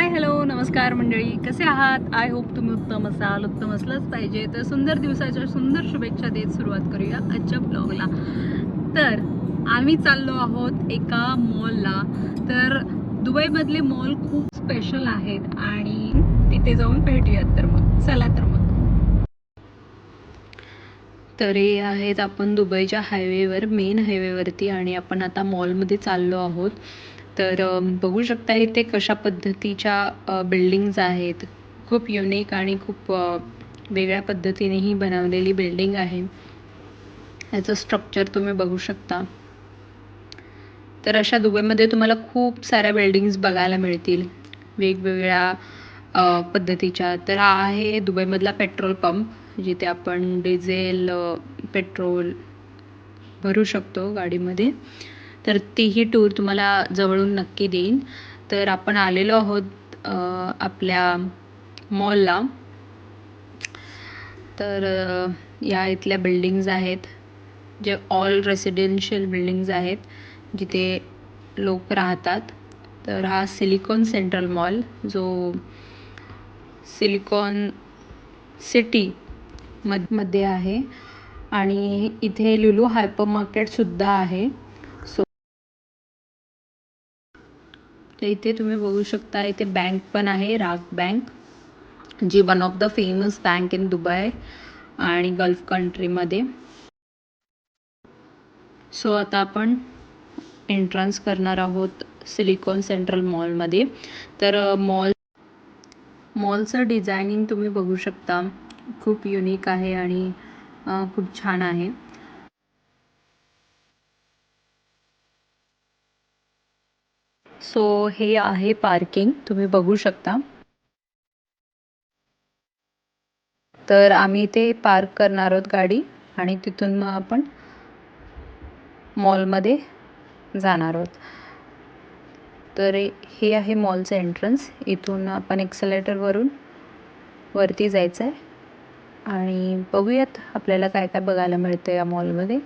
Hi hello नमस्कार मंडळी. कसे आहात? आय होप तुम्ही उत्तम असाल उत्तम असलंच पाहिजे. तर सुंदर दिवसाच्या सुंदर शुभेच्छा देत सुरुवात करूया आजच्या ब्लॉगला तर आम्ही चाललो आहोत एका मॉलला तर दुबईमधले मॉल खूप स्पेशल आहेत आणि तिथे जाऊन भेटूयात तर मग. चला तर मग. तर हे आहेत आपण दुबईच्या हायवेवर मेन हायवेवरती आणि आपण आता मॉलमध्ये चाललो आहोत. तर बघू शकता इथे कशा पद्धतीच्या बिल्डिंग्ज आहेत. खूप युनिक आणि खूप वेगळ्या पद्धतीने ही बनवलेली बिल्डिंग आहे. याचं स्ट्रक्चर तुम्ही बघू शकता. तर अशा दुबईमध्ये तुम्हाला खूप साऱ्या बिल्डिंग्ज बघायला मिळतील. वेगवेगळ्या पद्धतीच्या. तर हा आहे दुबईमधला पेट्रोल पंप जिथे आपण डिझेल पेट्रोल भरू शकतो गाडीमध्ये. तर तीही टूर तुम्हाला जवळून नक्की देईन. तर आपण आलेलो आहोत आपल्या मॉलला तर या इथल्या बिल्डिंग्ज आहेत जे ऑल रेसिडेन्शियल बिल्डिंग्ज आहेत जिथे लोक राहतात. तर हा सिलिकॉन सेंट्रल मॉल जो सिलिकॉन सिटी मधमध्ये आहे. आणि इथे लुलू हायपर मार्केटसुद्धा आहे. तर इथे तुम्ही बघू शकता इथे बँक पण आहे राग bank G one of the famous bank in Dubai आणि गल्फ कंट्रीमध्ये सो आता आपण एंट्रन्स करणार आहोत सिलिकॉन सेंट्रल मॉलमध्ये तर मॉल मॉलचं डिझायनिंग तुम्ही बघू शकता. खूप युनिक आहे आणि खूप छान आहे. सो हे आहे पार्किंग तुम्ही बघू शकता. तर आम्ही इथे पार्क करणार आहोत गाडी आणि तिथून मग आपण मॉलमध्ये जाणार आहोत. तर हे आहे मॉलचं एंट्रन्स इथून आपण एक्सलेटरवरून वरती जायचं आहे आणि बघूयात आपल्याला काय काय बघायला मिळतं या मॉलमध्ये.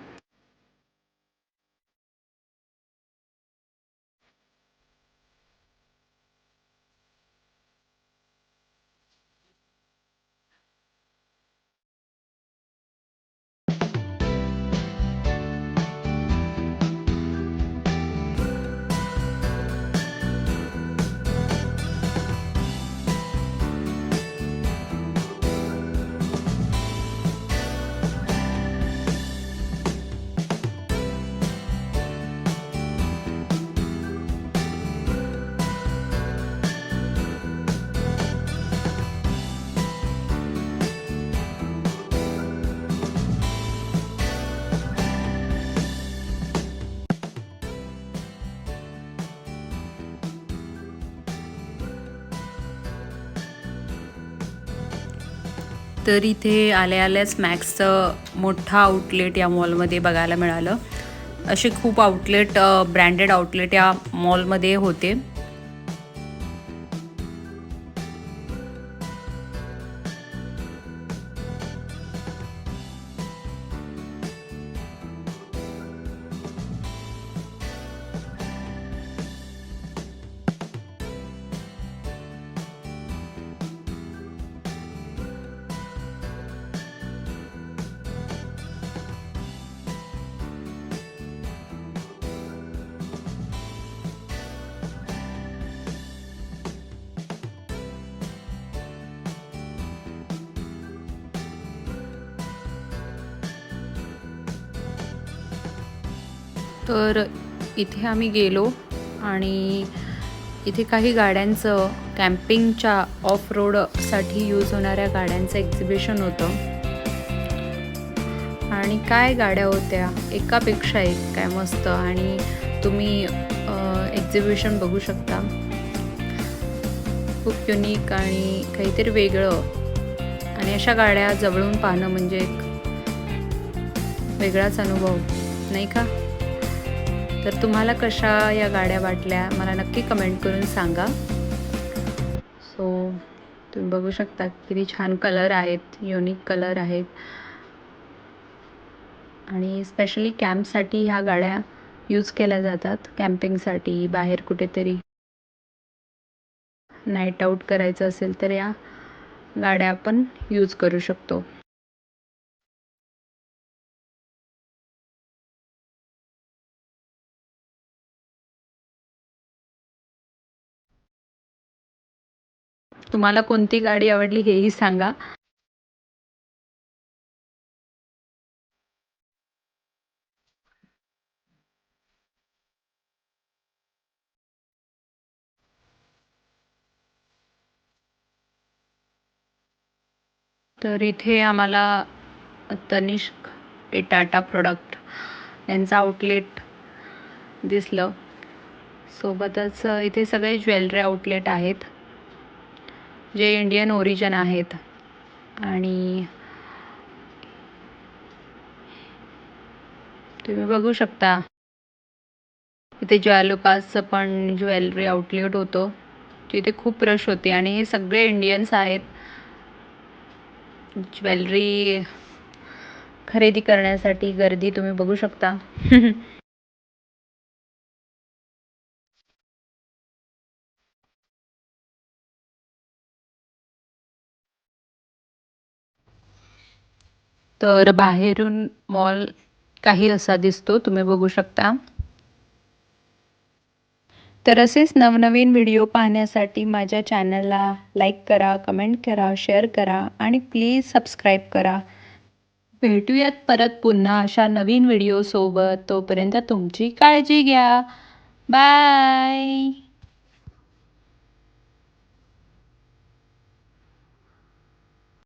तर इथे आल्या आल्याच मॅक्सचं मोठं आउटलेट या मॉलमध्ये बघायला मिळालं. असे खूप आउटलेट ब्रँडेड आउटलेट या मॉलमध्ये होते. तर इथे आम्ही गेलो आणि इथे काही गाड्यांचं कॅम्पिंगच्या ऑफ रोडसाठी यूज होणाऱ्या गाड्यांचं एक्झिबिशन होतं. आणि काय गाड्या होत्या? एकापेक्षा एक काय मस्त. आणि तुम्ही एक्झिबिशन बघू शकता. खूप युनिक आणि काहीतरी वेगळं. आणि अशा गाड्या जवळून पाहणं म्हणजे एक वेगळाच अनुभव. नाही का? तर तुम्हाला कशा या गाड्या वाटल्या मला नक्की कमेंट करून सांगा. सो तुम्ही बघू शकता किती छान कलर आहेत युनिक कलर आहेत. आणि स्पेशली कॅम्पसाठी ह्या गाड्या यूज केल्या जातात कॅम्पिंगसाठी बाहेर कुठेतरी. नाईट आऊट करायचं असेल तर या गाड्या आपण यूज करू शकतो. तुम्हाला कोणती गाडी आवडली हेही सांगा. तर इथे आम्हाला तनिष्क ए टाटा प्रोडक्ट यांचं आउटलेट दिसलं. सोबतच इथे सगळे ज्वेलरी आउटलेट आहेत. जे इंडियन ओरिजन आहेत. आणि तुम्ही बघू शकता. इथे ज्वेलुकासचं पण ज्वेलरी आउटलेट होतं. तिथे खूप रश होती. आणि हे सगळे इंडियन्स आहेत. ज्वेलरी खरेदी करण्यासाठी गर्दी तुम्ही बघू शकता. तर बाहेरून मॉल काही असा दिसतो तुम्ही बघू शकता. तर असेच नवनवीन व्हिडिओ पाहण्यासाठी माझ्या चॅनलला लाईक करा कमेंट करा शेअर करा आणि प्लीज सबस्क्राईब करा. भेटूयात परत पुन्हा अशा नवीन व्हिडिओसोबत. तोपर्यंत तुमची काळजी घ्या. बाय!